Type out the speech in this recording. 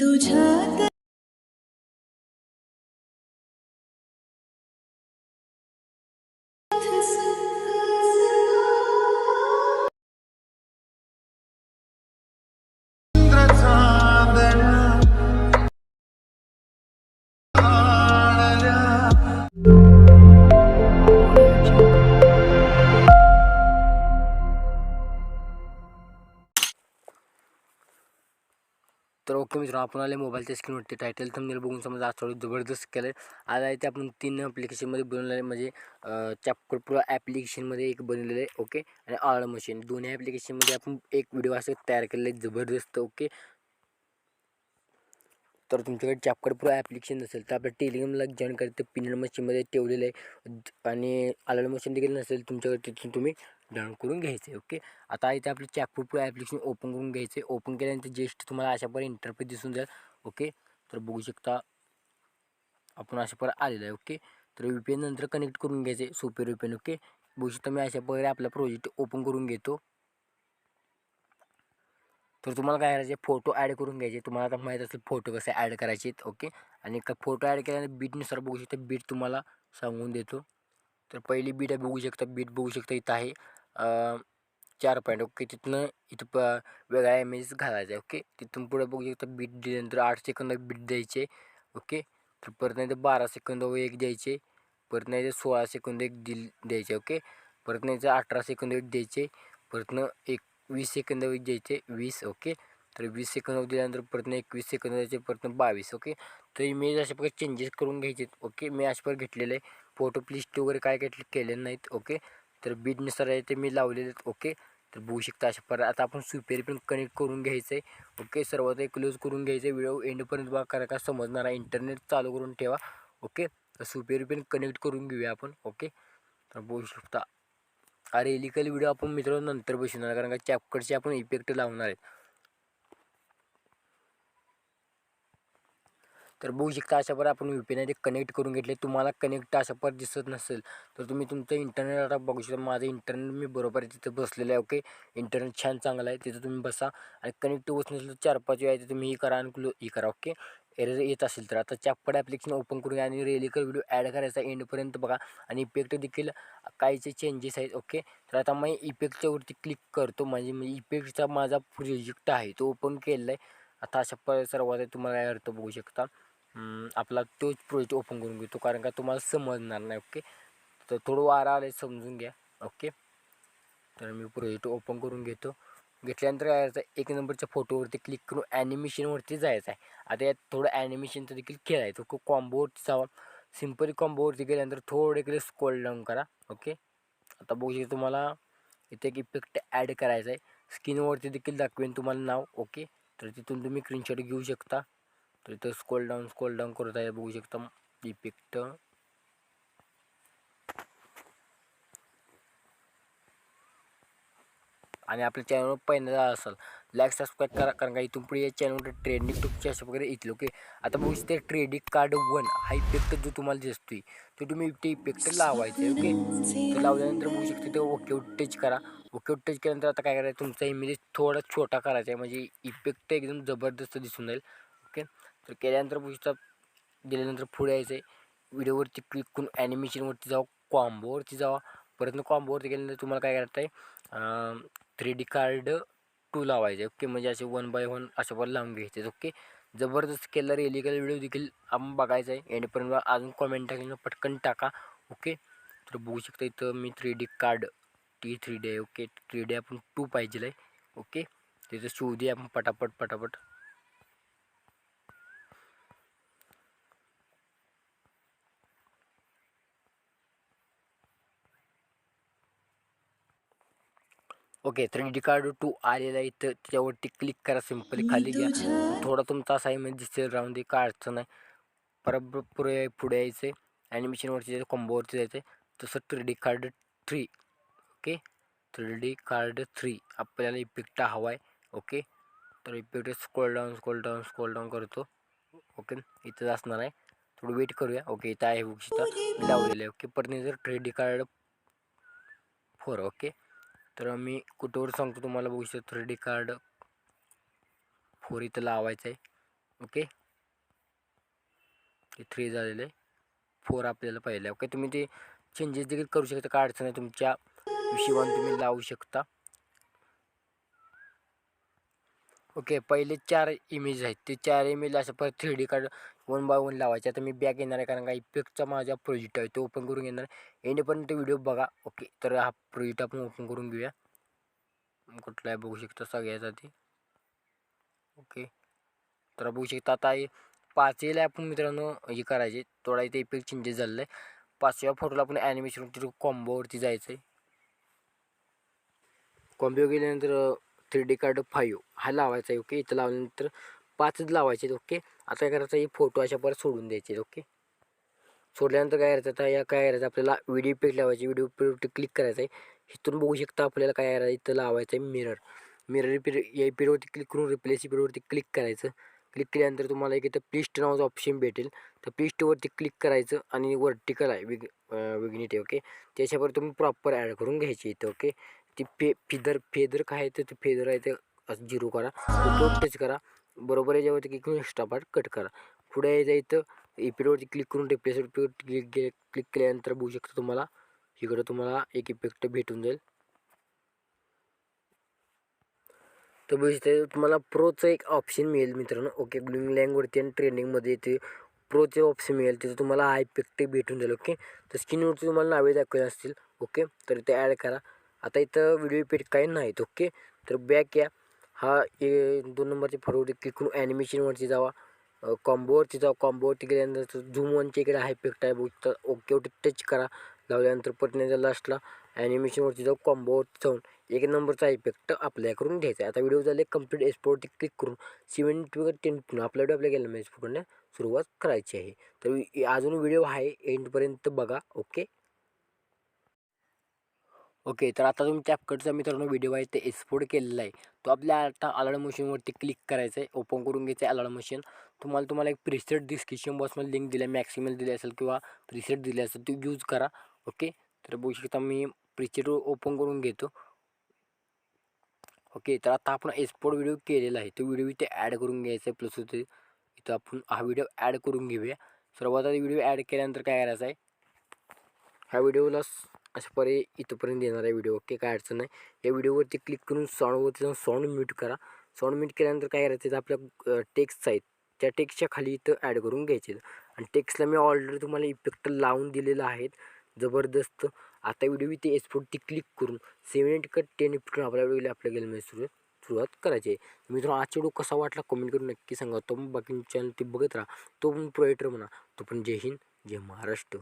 संग मी तर ओके मित्रांनो आपण आले मोबाईलच्या स्क्रीनवरती टायटल थंबनेल बघून समजा आज थोडं जबरदस्त केलं आहे आज आहे ते आपण तीन ॲप्लिकेशनमध्ये बनवलेलं आहे. म्हणजे चॅपकर प्रो ॲप्लिकेशनमध्ये एक बनवलेलं आहे. ओके? आणि आळ मशीन दोन्ही ॲप्लिकेशनमध्ये आपण एक व्हिडिओ असं तयार केलेलं आहे. जबरदस्त. ओके? तर तुमच्याकडे चॅपकर प्रो ॲप्लिकेशन नसेल तर आपल्या टेलिग्रामला जॉईन करते पिनल मशीनमध्ये ठेवलेलं आहे. आणि आलं मशीन देखील नसेल तुमच्याकडे तिथून तुम्ही डाउनलोड करून घ्यायचं आहे ओके आता इथे आपलं चॅपकर ॲप्लिकेशन ओपन करून घ्यायचं. आहे ओपन केल्यानंतर जेस्ट तुम्हाला अशा प्रकारे इंटरफेस दिसून जाईल ओके तर बघू शकता आपण अशा प्रकारे आलेलं आहे ओके तर यू पी एन नंतर कनेक्ट करून घ्यायचे सोपे व्ही पी एन ओके बघू शकता मी अशा प्रकारे आपला प्रोजेक्ट ओपन करून घेतो. तर तुम्हाला काय करायचे फोटो ॲड करून घ्यायचे. तुम्हाला आता माहीत असेल फोटो कसे ॲड करायचे ओके आणि का फोटो ॲड केल्याने बीटनुसार बघू शकता बीट तुम्हाला सांगून देतो. तर पहिली बीट आहे बघू शकता बीट बघू शकता इथं आहे. चार पॉईंट ओके तिथनं इथं प वेगळा इमेज घालायचा आहे ओके? तिथून पुढे बघू शकता बीट दिल्यानंतर आठ सेकंद बीट द्यायचे ओके? तर परत नाही तर बारा सेकंद एक द्यायचे परत नाही तर सोळा सेकंद एक दिल द्यायचे ओके? परत नाही तर अठरा सेकंद एक द्यायचे परतनं एक वीस सेकंद एक द्यायचे वीस ओके? तर वीस सेकंद दिल्यानंतर परत एकवीस सेकंद द्यायचे परतनं बावीस ओके? तर इमेज अशा प्रकारे चेंजेस करून घ्यायचे ओके? मी अशा प्रकारे घेतलेले आहे. फोटो प्लिस्ट वगैरे काय काय केले नाहीत ओके? तर बीटनुसार आहे ते मी लावलेले आहेत. ओके तर बघू शकता अशा पर आता आपण सुपेरी पण कनेक्ट करून घ्यायचं आहे ओके सर्वात एक क्लोज करून घ्यायचं आहे व्हिडिओ एंडपर्यंत बघा कारण का समजणार आहे. इंटरनेट चालू करून ठेवा. ओके तर सुपेरी पण कनेक्ट करून घेऊया आपण. ओके तर बघू शकता. अरे इलिकल व्हिडिओ आपण मित्रांनो नंतर बसवणार कारण का चॅपकडचे आपण इफेक्ट लावणार आहेत. तर बघू शकता अशा प्रकारे आपण व्ही पी कनेक्ट करून घेतले. तुम्हाला कनेक्ट अशा प्रकारे दिसत नसेल तर तुम्ही तुमचं इंटरनेट आता बघू शकता. माझं इंटरनेट मी बरोबर आहे तिथं बसलेलं आहे ओके इंटरनेट छान चांगलं आहे तिथं तुम्ही बसा. आणि कनेक्ट होत नसेल तर चार पाच वेळा तुम्ही ही करा आणि क्लो ही करा ओके एरर येत असेल तर. आता चॅपड ॲप्लिकेशन ओपन करूया आणि रेलिकल व्हिडिओ ॲड करायचा एंडपर्यंत बघा. आणि इफेक्ट देखील काहीचे चेंजेस आहेत ओके तर आता मी इफेक्टच्यावरती क्लिक करतो. म्हणजे मी इफेक्टचा माझा प्रोजेक्ट आहे तो ओपन केलेला आहे. आता अशा प सर्वात तुम्हाला काय अर्थ बघू शकता. आपला तोच प्रोजेक्ट ओपन करून घेतो. कारण का तुम्हाला समजणार नाही ओके तर थोडं वारा आले समजून घ्या ओके तर मी प्रोजेक्ट ओपन करून घेतो. घेतल्यानंतर काय करायचं एक नंबरच्या फोटोवरती क्लिक करून ॲनिमेशनवरती जायचं आहे. आता यात थोडं ॲनिमेशनचं देखील खेळायचं ओके कॉम्बोवरती जावा सिम्पली कॉम्बोवरती गेल्यानंतर थोडे इकडे स्कोल डाऊन करा ओके आता बघू शकतो तुम्हाला इथे एक इफेक्ट ॲड करायचा आहे. स्किनवरती देखील दाखवेन तुम्हाला नाव ओके तर तिथून तुम्ही स्क्रीनशॉट घेऊ शकता. तर इथं स्कोल डाऊन स्कोल डाऊन करत आहे. बघू शकता इफेक्ट आणि आपल्या चॅनलवर पहिल्यांदा असाल लाईक सबस्क्राईब करा. कारण का इथून पुढे या चॅनलवर ट्रेडिंग टूपचे असे वगैरे येतील ओके आता बघू शकते ट्रेडिंग कार्ड वन हा इफेक्ट जो तुम्हाला दिसतोय तो तुम्ही ते इफेक्ट लावायचे ओके ते लावल्यानंतर बघू शकते ते ओके टच करा. ओके टच केल्यानंतर आता काय करायचं तुमचा इमेज थोडा छोटा करायचा आहे. म्हणजे इफेक्ट एकदम जबरदस्त दिसून जाईल तर केल्यानंतर पुस्तक दिल्यानंतर पुढे यायचं आहे व्हिडिओवरती क्लिक करून ॲनिमेशनवरती जावं कॉम्बोवरती जावा. परत कॉम्बोवरती गेल्यानंतर तुम्हाला काय करता आहे थ्री डी कार्ड टू लावायचे ओके म्हणजे असे वन बाय वन अशा पण लावून घ्यायचे ओके जबरदस्त केलेला इलिगल व्हिडिओ देखील आपण बघायचा आहे एंडपर्यंत अजून कॉमेंट टाकलं पटकन टाका ओके तर बघू शकता इथं मी three D card T three D आहे ओके थ्री डी आपण टू पाहिजे आहे ओके तिथं शोधू आपण पटापट पटापट. Okay three D card two आलेला आहे इथं. त्याच्यावरती क्लिक करा सिम्पली खाली घ्या. थोडा तुमचा असाइनमेंट दिसेल राहून दे काय अडचण नाही. परत पुढे पुढे यायचं आहे ॲनिमेशनवरती जायचं कॉम्बोवरती जायचं आहे तसं three D card three okay? Three D card three आपल्याला इफेक्ट हवा आहे ओके? तर effect scroll down scroll down scroll down करतो. ओके? इथंच असणार आहे. थोडं वेट करूया. ओके इथं आहे बुक्स इथं. लावलेलं आहे ओके? परत जर three D card four okay? तर मी कुठेवर सांगतो तुम्हाला बघू शकतो थ्री डी कार्ड फोर इथं लावायचं आहे. ओके? ते थ्री झालेलं. आहे फोर आपल्याला पाहिलं ओके? तुम्ही ते चेंजेस देखील करू शकता. काय अडचण आहे तुमच्या हिशोबाने तुम्ही लावू शकता. ओके पहिले चार इमेज आहेत. ते चार इमेज असं परत three D card one by one लावायचे. आता मी बॅक येणार आहे कारण का इफेक्टचा माझा प्रोजेक्ट आहे तो ओपन करून घेणार एंडपर्यंत व्हिडिओ बघा. ओके तर हा प्रोजेक्ट आपण ओपन करून घेऊया. कुठला आहे बघू शकता सगळ्याचा आधी ओके तर बघू शकता आता हे पाचवीला आपण मित्रांनो हे करायचे. थोडा इथे इफेक्ट चेंजेस झालेला. आहे पाचव्या फोटोला आपण ॲनिमेशन कॉम्बोवरती जायचं आहे कॉम्बो गेल्यानंतर थ्री डी कार्ड फाईव्ह. हा लावायचा आहे ओके? इथं लावल्यानंतर पाचच लावायचे ओके? आता काय करायचं हे फोटो अशा परत सोडून द्यायचे ओके? सोडल्यानंतर काय करायचं आता या काय करायचं आपल्याला व्हिडिओ पेट लावायची व्हिडिओ पेट क्लिक करायचं आहे. इथून बघू शकता आपल्याला काय करायचं इथं लावायचं आहे मिरर मिरर रिपीर या इफेक्टवरती क्लिक करून रिप्लेस इफेक्टवरती क्लिक करायचं. क्लिक केल्यानंतर तुम्हाला एक इथं प्लिस्ट नावाचं ऑप्शन भेटेल. तर प्लिस्टवरती क्लिक करायचं आणि वर्टिकल आहे विग विग्निटी ओके? त्याच्यावर तुम्ही प्रॉपर ॲड करून घ्यायची इथं ओके? ती फे फिदर फेदर काय आहे ते फेदर आहे ते असं झिरो करा. तो टच करा. बरोबर याच्यावरती क्लिक करून एक्स्ट्रा पार्ट कट करा. पुढे यायचं इथं इफेक्टवरती क्लिक करून रिप्लेस क्लिक क्लिक केल्यानंतर बघू शकता तुम्हाला इकडं तुम्हाला एक इफेक्ट भेटून जाईल. तर बघू शकता तुम्हाला प्रोचं एक ऑप्शन मिळेल मित्रांनो. ओके ग्लुइंग लँगवरती आणि ट्रेंडिंगमध्ये येते प्रोचे ऑप्शन मिळेल. तिथं तुम्हाला हा इफेक्ट भेटून जाईल ओके तर स्क्रीनवरती तुम्हाला नावे दाखवले असतील ओके तर ते ॲड करा. आता इथं व्हिडिओ इफेक्ट काही नाहीत ओके तर बॅक या. हा ए दोन नंबरचे फोटोवरती क्लिक करून ॲनिमेशनवरती जावा. कॉम्बोवरती जावा. कॉम्बोवरती गेल्यानंतर झूम वनच्या इकडे हा इफेक्ट आहे बघू ओके ओकेवरती टच करा. लावल्यानंतर परत लास्टला ॲनिमेशनवरती जाऊ. कॉम्बोवरती जाऊन एक नंबरचा इफेक्ट अप्लाय करून घ्यायचा आहे. आता व्हिडिओ झाले कंप्लीट एक्सपोर्टवरती क्लिक करून सेवन टू टेन आपला व्हिडिओ आपल्या गेला एक्सपोर्टने सुरुवात करायची आहे. तर अजून व्हिडिओ आहे. एंडपर्यंत बघा ओके ओके तर आता तुम्ही कॅपकटचा मित्रांनो व्हिडिओ आहे ते एक्सपोर्ट केलेला आहे. तो आपल्या आता अलार्म मशीनवरती क्लिक करायचं आहे ओपन करून घ्यायचं आहे अलार्म मशीन तुम्हाला तुम्हाला एक प्रिसेट डिस्क्रिप्शन बॉक्समध्ये लिंक दिली आहे मॅक्सिमल दिली असेल किंवा प्रिसेट दिले असेल तो यूज करा. ओके तर बघू शकता मी प्रिसेट ओपन करून घेतो. ओके तर आता आपण एक्सपोर्ट व्हिडिओ केलेला आहे तो व्हिडिओ इथे ॲड करून घ्यायचा आहे प्लस होते इथं आपण हा व्हिडिओ ॲड करून घेऊया. सर्वात आधी व्हिडिओ ॲड केल्यानंतर काय करायचं आहे? ह्या व्हिडिओला अशा पर्याय इथंपर्यंत येणार आहे व्हिडिओ. ओके? काय अडचण नाही. या व्हिडिओवरती क्लिक करून साऊंडवरती जाऊन साऊंड म्यूट करा. साऊंड म्यूट केल्यानंतर काय करायचं? तर आपल्या टेक्स्ट आहेत. त्या टेक्स्टच्या खाली इथं ॲड करून घ्यायचे आणि टेक्स्टला मी ऑलरेडी तुम्हाला इफेक्ट लावून दिलेलं आहेत. जबरदस्त. आता व्हिडिओ इथे एक्सपोर्टची क्लिक करून seven eight cut ten effect आपल्या व्हिडिओला आपल्या गेलमध्ये सुरुवात सुरुवात करायची आहे. मित्रांनो आजचा व्हिडिओ कसा वाटला कमेंट करून नक्की सांगा. तो पण बाकी चॅनल ते बघत राहा. तो पण प्रोएटर म्हणा. तो पण जय हिंद जय महाराष्ट्र.